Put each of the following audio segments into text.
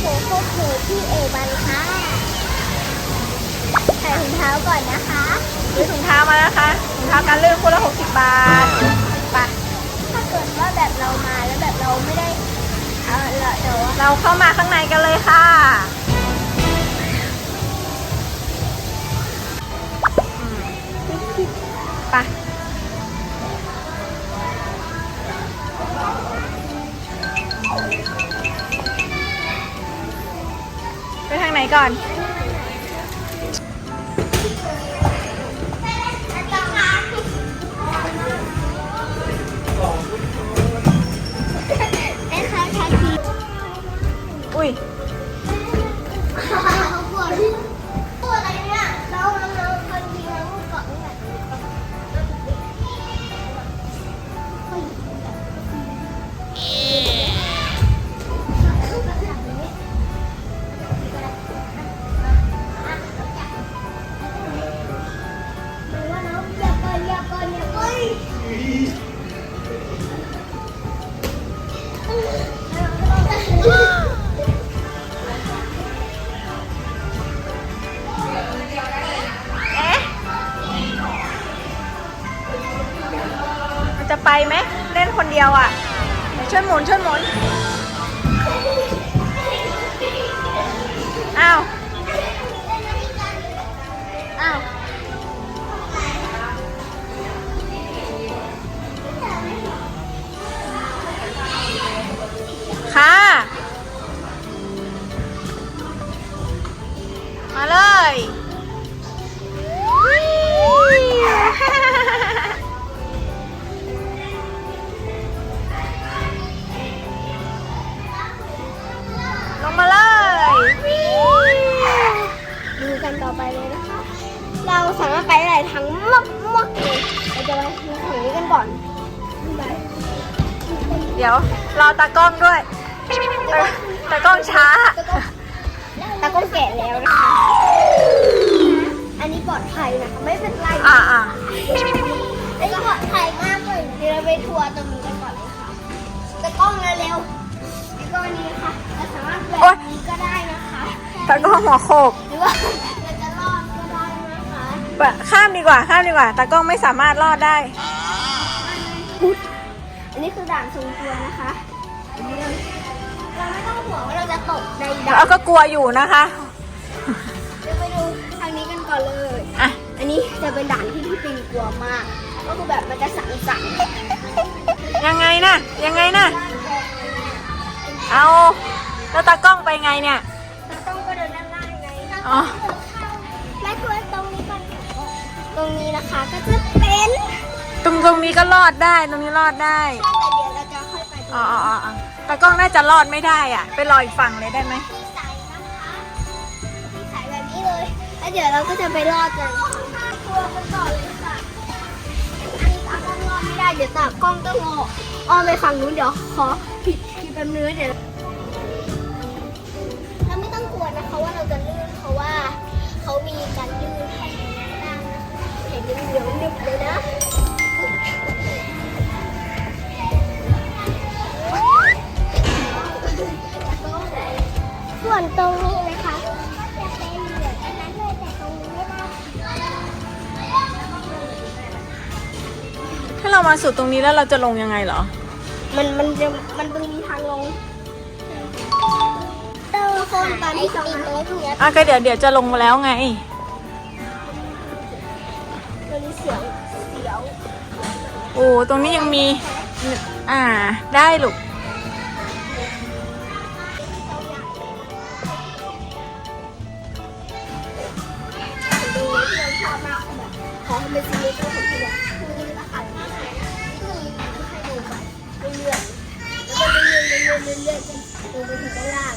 โคโคเคที่เอวันค่ะใส่ถุงเท้าก่อนนะคะซื้อถุงเท้ามานะคะถุงเท้าการลื่นคู่ละ60บาทไปถ้าเกิดว่าแบบเรามาแล้วแบบเราไม่ได้เอาละเดี๋ยวเราเข้ามาข้างในกันเลยค่ะอืมไป ไปทางไหนก่อนไอ้ค่ะค่ะทีอุ้ย ดียวอะช่วยหมุนช่วยหมุนอ้าว ไปเลยนะคะ เราสามารถไปได้ทั้งมากมากเลยเราจะไปดูฝั่งนี้กันก่อนไปเดี๋ยวรอตากล้องด้วยเออตากล้องช้า ตากล้องแก่แล้วนะคะ อันนี้ปลอดภัยนะคะไม่เป็นไรอ่าอ่าอันนี้ปลอดภัยมากเลยเดี๋ยวเราไปทัวร์ตรงนี้กันก่อนเลยค่ะตากล้องเร็วๆแล้วก็อันนี้ค่ะเราสามารถแบบนี้ก็ได้นะคะ ตากล้องหัวโขกหรือว่า ข้ามดีกว่าข้ามดีกว่าตากล้องไม่สามารถรอดได้ อันนี้คือด่านทรงตัวนะคะอันนี้เราเราไม่ต้องห่วงว่าเราจะตกในด่าเรานก็กลัวอยู่นะคะ เดี๋ยวไปดูทางนี้กันก่อนเลย อะ อันนี้จะเป็นด่านที่พี่ปิงกลัวมาก ก็คือแบบมันจะสั่นสั่นยังไงนะยังไงนะเอาแล้วตากล้องไปไงเนี่ยแล้วต้องก็เดินด้านล่างไง อ๋อ รงนี้นะคะก็จะเป็นตรงตรงนี้ก็รอดได้ตรงนี้รอดได้แต่เดี๋ยวเราจะค่อยไปตรงอ๋อนี้อ๋ออ๋อตากล้องน่าจะรอดไม่ได้อะ ไปรออีกฝั่งเลยได้ไหมที่ใส่นะคะที่ใส่แบบนี้เลยแล้วเดี๋ยวเราก็จะไปรอดกันทัวร์กันต่อเลยค่ะอันนี้ตากล้องรอดไม่ได้เดี๋ยวตากล้องต้องงออ้อมไปฝั่งนู้นเดี๋ยวขอผิดผิดแป๊บนึงนะเดี๋ยวเราไม่ต้องกลัวนะคะว่าเราจะลื่นเพราะว่าเขามีการลื่นให้นั่งนะคะ เห็นเหนียวหนึบเลยนะส่วนตรงนี้นะคะก็จะเป็นเหมือนอันนั้นเลยแต่ตรงนี้ไม่ได้ถ้าเรามาสุดตรงนี้แล้วเราจะลงยังไงเหรอ มันมันจะมันต้องมีทางลงเตอร์โฟนตอนที่สองนะ อะก็เดี๋ยวเดี๋ยวจะลงมาแล้วไงมั นมีเสียงเสียว โอ้ตรงนี้ยังมี อ่า ได้ลูก ดูที่เราชอบมากแบบขอให้เป็นซีรีส์ตัวของพี่เนี่ยคือนี่ก็ขัดมากเลยคือให้ดูไปเรื่อยๆแล้วก็เรื่อยๆเรื่อยๆเรื่อยๆจนลงไปถึงด้านล่าง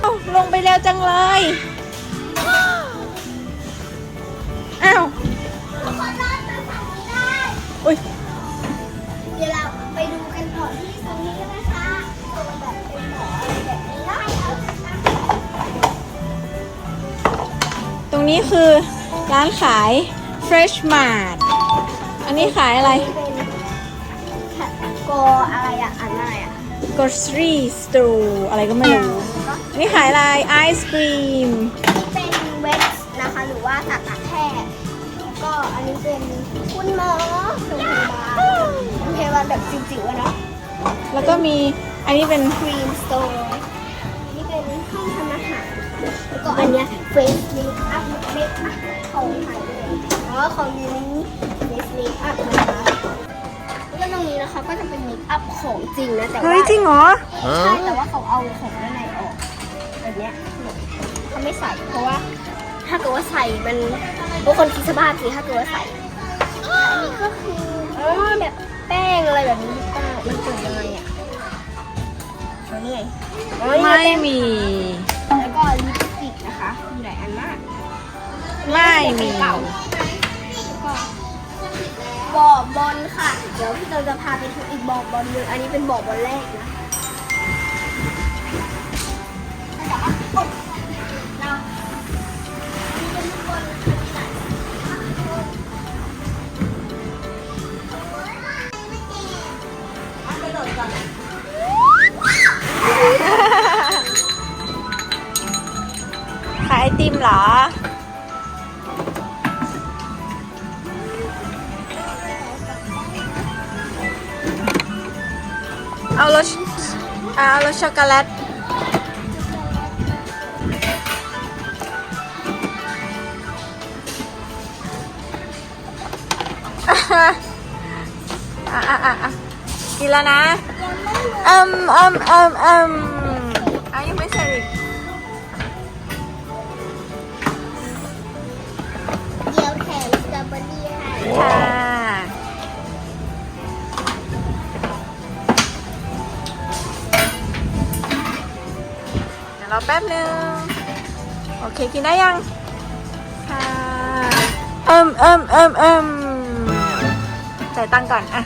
เอ้าลงไปแล้วจังเลย อ้าว อุ้ยเดี๋ยวเราไปดูกันต่อที่ตรงนี้กันนะคะตัวแบบเป็นหมออะไรแบบนี้ได้เอาตรงนี้คือร้านขาย Fresh Mart อันนี้ขายอะไร เป็นโกอะไรอะอ่านอะไรอะ grocery store อะไรก็ไม่รู้นี่ขายอะไรไอศกรีม เป็นเวทนะคะหรือว่าสัตวแพทย์แล้วก็อันนี้เป็น คุณหมอโรงพยาบาลโรงพยาบาลแบบจิ๋วๆอะเนาะแล้วก็มีอันนี้เป็นครีมสโตร์นี่เป็นห้องทำอาหารค่ะแล้วก็อันเนี้ยเฟสเมคอัพเมคอัพของไทยเลยอ๋อของยูนี้เฟสเมคอัพนะคะแล้วก็ตรงนี้นะคะก็จะเป็นเมคอัพของจริงนะแต่เฮ้ว่ายจริงเหรอใช่แต่ว่าเขาเอาของด้านในออกแบบเนี้ยเขาไม่ใส่เพราะว่าถ้าเกิดว่าใส่มันบางคนคิดสภาพสิถ้าเกิดว่าใส่อั นนี้ก็คืออ๋อแบบแป้งอะไรแบบนี้หรือเปล่ามันเปิดยังไงอะเอานี่ไงอ๋อนี่ไม่แป้งมี แล้วก็ลิปสติกนะคะมีหลายอันมากไม่มี เก่าแล้วก็บ่อบอลค่ะ เดี๋ยวพี่เตยจะพาไปดูอีกบ่อบอลหนึ่งอันนี้เป็นบ่อบอลแรกนะ ขายไอติมเหรอ เอารสเอารสช็อกโกแลต นแล้วนะเอืมอืมอืมอืมอะยังไม่เสร็จอีกเดี๋ยวแถมสตรอเบอรี่ให้ค่ะเดี๋ยวรอแป๊บนึง โอเค กินได้ยัง ค่ะเอิมเอิมเอิมเอิมจ่ายตังค์ก่อน อะ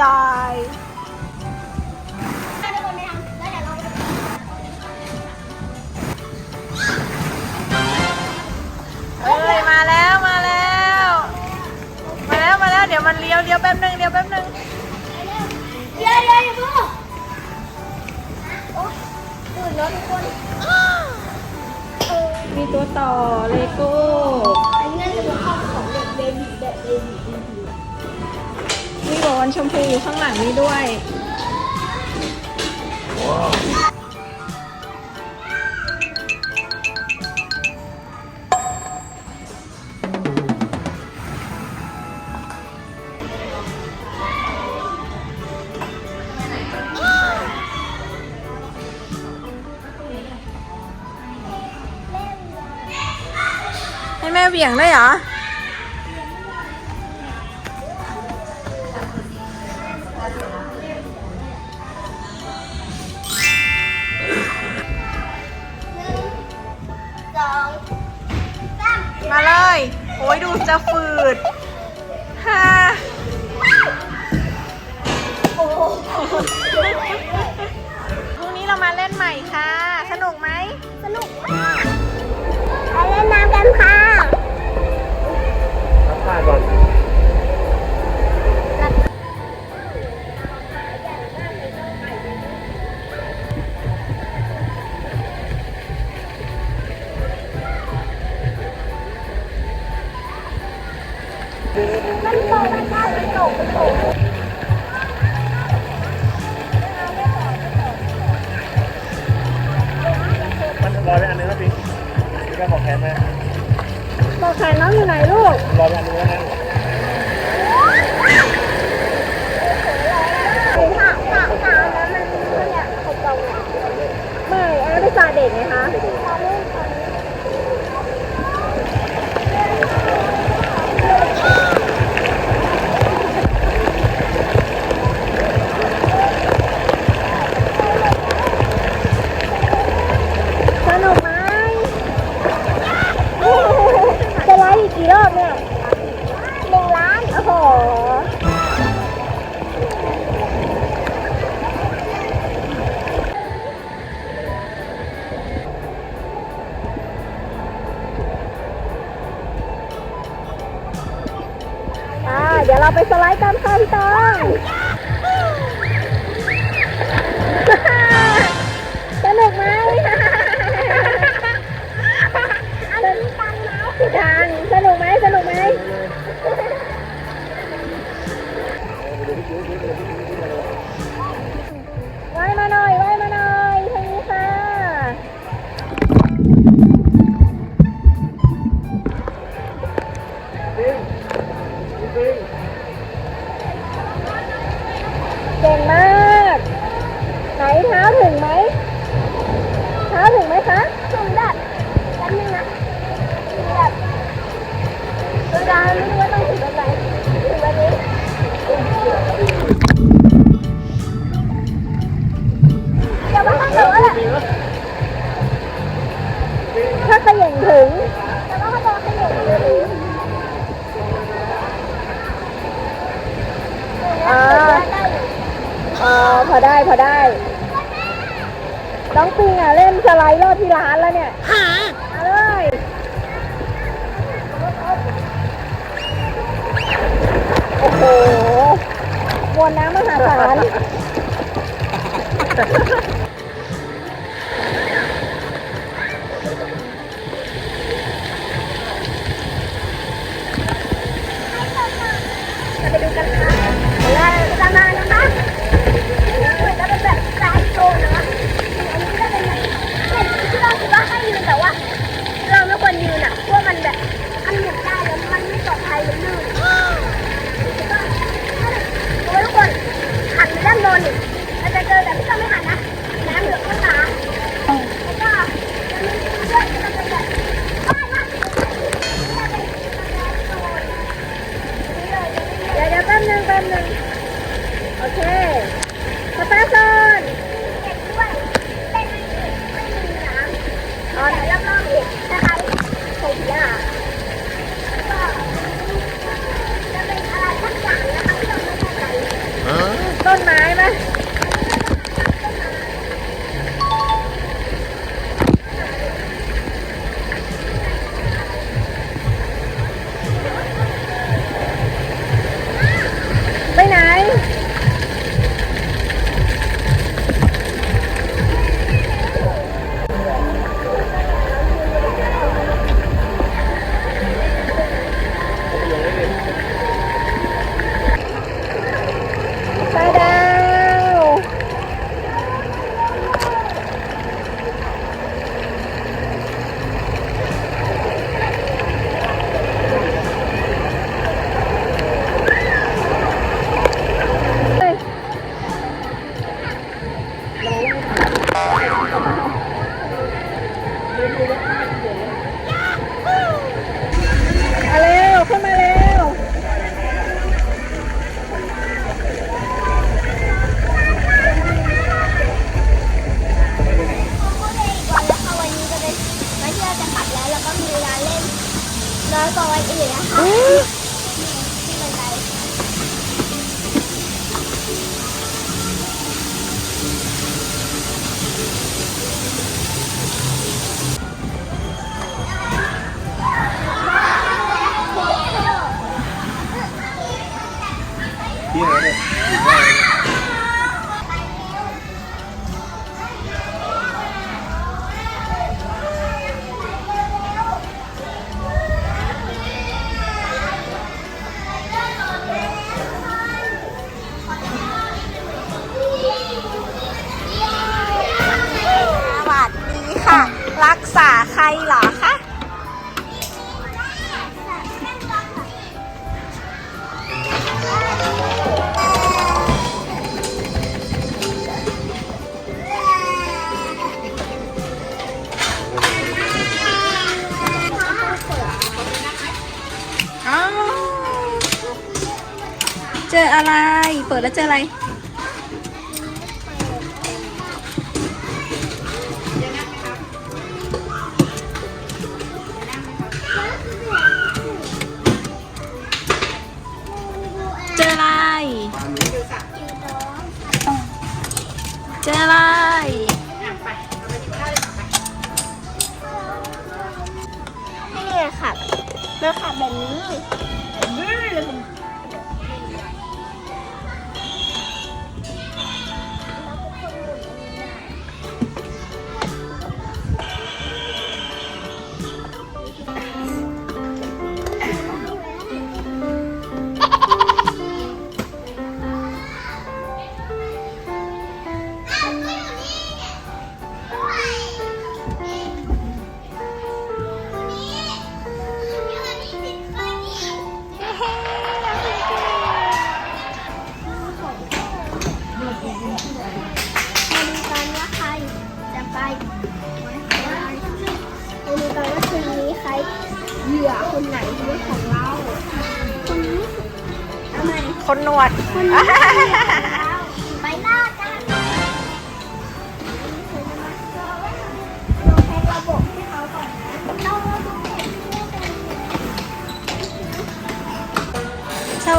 บ หลังนี้ด้วย ให้แม่เหวี่ยงได้เหรอ อออพอได้พอได้ น้องปิงอะเล่นสไลด์รอบที่ร้านแล้วเนี่ยหาเอาเลยโอ้โหมวลน้ำมหาศาล 别我的 อ้าวเจออะไร เปิดแล้วเจออะไร เจออะไร เจออะไร เลือค่ะแบบนี้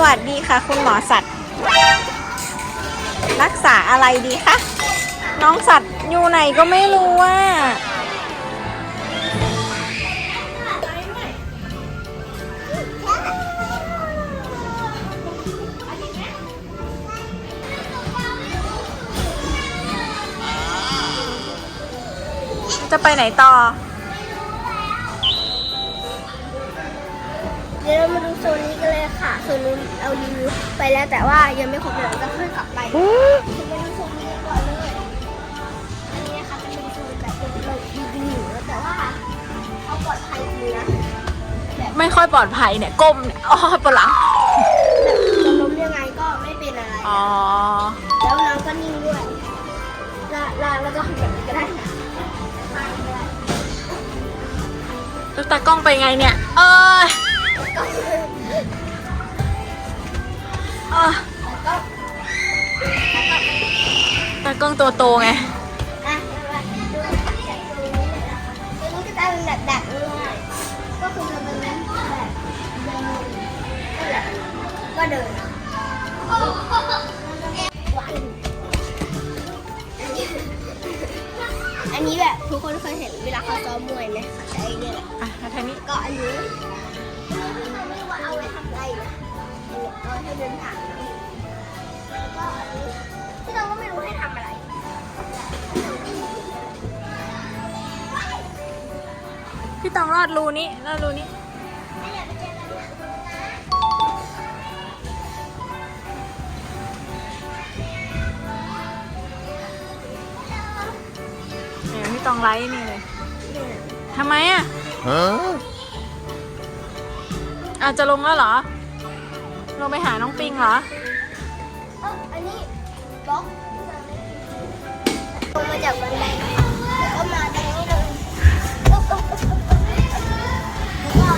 วัสดีค่ะ คุณหมอสัตว์ รักษาอะไรดีคะน้องสัตว์อยู่ไหนก็ไม่รู้ว่าจะไปไหนต่อ เดี๋ยวเรามาดูโซนนี้ กันเลยค่ะโซนนู้นเอารีวิวไปแล้วแต่ว่ายังไม่ครบเดี๋ยวเราจะค่อยกลับไปจะมาดูโซนนี้กันก่อนเลยอันนี้นะคะจะเป็นโซนแบบเป็นเรารีวิวแล้วแต่ว่าเขาปลอดภัยจริงนะไม่ค่อยปลอดภัยเนี่ยก้มเนี่ยอ๋อปวดหลังแบบจะล้มยังไงก็ไม่เป็นอะไรอ๋อแล้วน้องก็นิ่งด้วยเราเราเราจะทำแบบนี้ก็ได้นะมาเลยแล้วตากล้องไปไงเนี่ย เออก็เออแล้วก็ ตากล้องตัวโตไงก็คือแบบนั้นก็เดินอันนี้แบบทุกคนเคยเห็นเวลาเขาซ้อมมวยไหมเขาใช้เนี่ยอะแล้วทางนี้ก็อันนี้ เอาให้เดินผ่านนะแล้วก็อันนี้ที่เราก็ไม่รู้ให้ทำอะไรพี่ตองรอดรูนี้รอดรูนี้เนี่ยพี่ตองไลท์นี่เลยทำไมอะ Huh? อาจจะลงแล้วเหรอ ลงไปหาน้องปิงเหรอ เอ้าอันนี้บล็อกลงมาจากบันไดแล้วก็มาตรงนี้เลยแล้วก็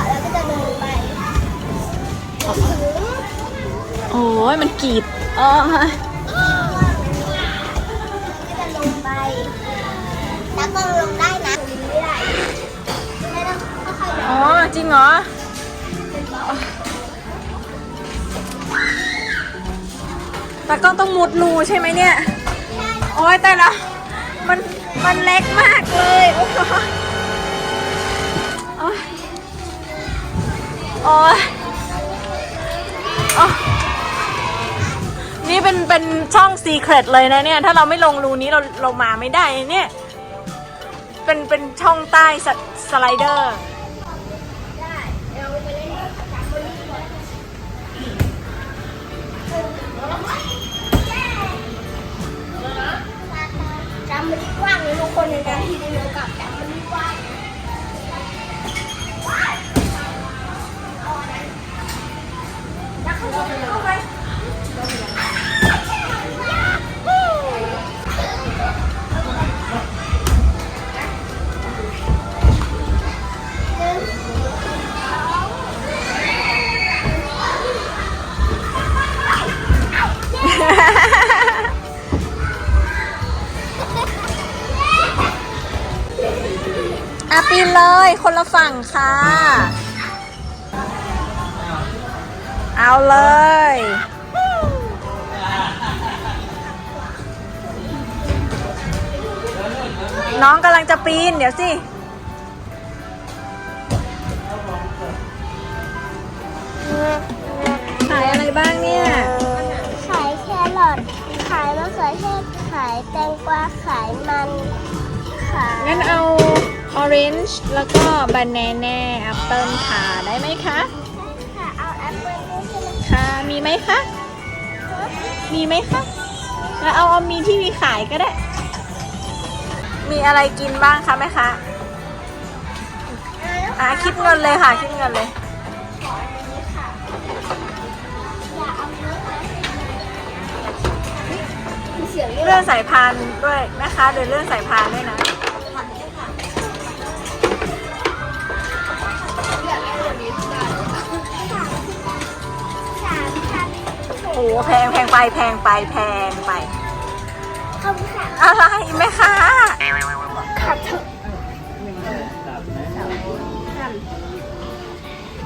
แล้วก็จะเดินไปถึงโอ้ยมันกรีดอ๋อก็จะลงไป แล้วก็ลงได้นะไม่ได้ไม่ต้องค่อยๆ อ๋อจริงเหรอ ตากล้องต้องมุดรูใช่ไหมเนี่ย โอ้ยแต่ละมันมันเล็กมากเลยโอ้ยโอ้ยนี่เป็นเป็นช่องซีเครตเลยนะเนี่ย ถ้าเราไม่ลงรูนี้เราเรามาไม่ได้เนี่ย เป็นเป็นช่องใต้สสไลเดอร์ คนในนั้ที่ได้รู้กับแต่มันไม่ไหวแล้วเขาก็ บจำมันกว้างเลย คนละฝั่งค่ะ เอาเลย น้องกำลังจะปีน เดี๋ยวสิขายอะไรบ้างเนี่ย ขายแครอทขายมะเขือเทศขายแตงกวาขายมันขายงั้นเอา orange แล้วก็ banana apple ค่ะ ได้ไหมคะ ค่ะเอาแอปเปิ้ลด้วยใช่ไหมค่ะ มีไหมคะ มีไหมคะ แล้วเอาเอามีที่มีขายก็ได้ มีอะไรกินบ้างคะแม่คะอะคิดเงินเลยค่ะ คิดเงินเลยอย่าเอาเนื้อนะมีเสียงด้วยเรื่องสายพานด้วยแม่คะเดินเรื่องสายพานด้วยนะ หแพงแพงไปแพงไปแพงไป ขอบคุณค่ะอะไรแม่คะขัดเถอะ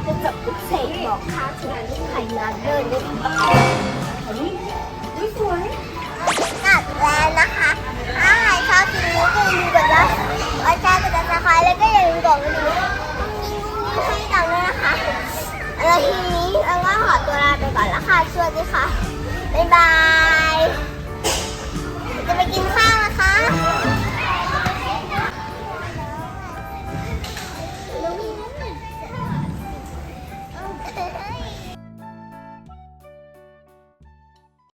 จะจับลูกเสกบอกข้าถึงลูกไข่นาเดินได้อุ้ยสวยกัดแล้วนะคะ ถ้าใครชอบคลิปนี้ก็อย่าลืมกดไลค์กดแชร์กดติดตามแล้วก็อย่าลืมกดกระดิ่งให้ตังด้วยนะคะ แล้วทีนี้เราก็ขอตัวลาไปก่อนแล้วค่ะสวัสดีค่ะ บ๊ายบาย จะไปกินข้าว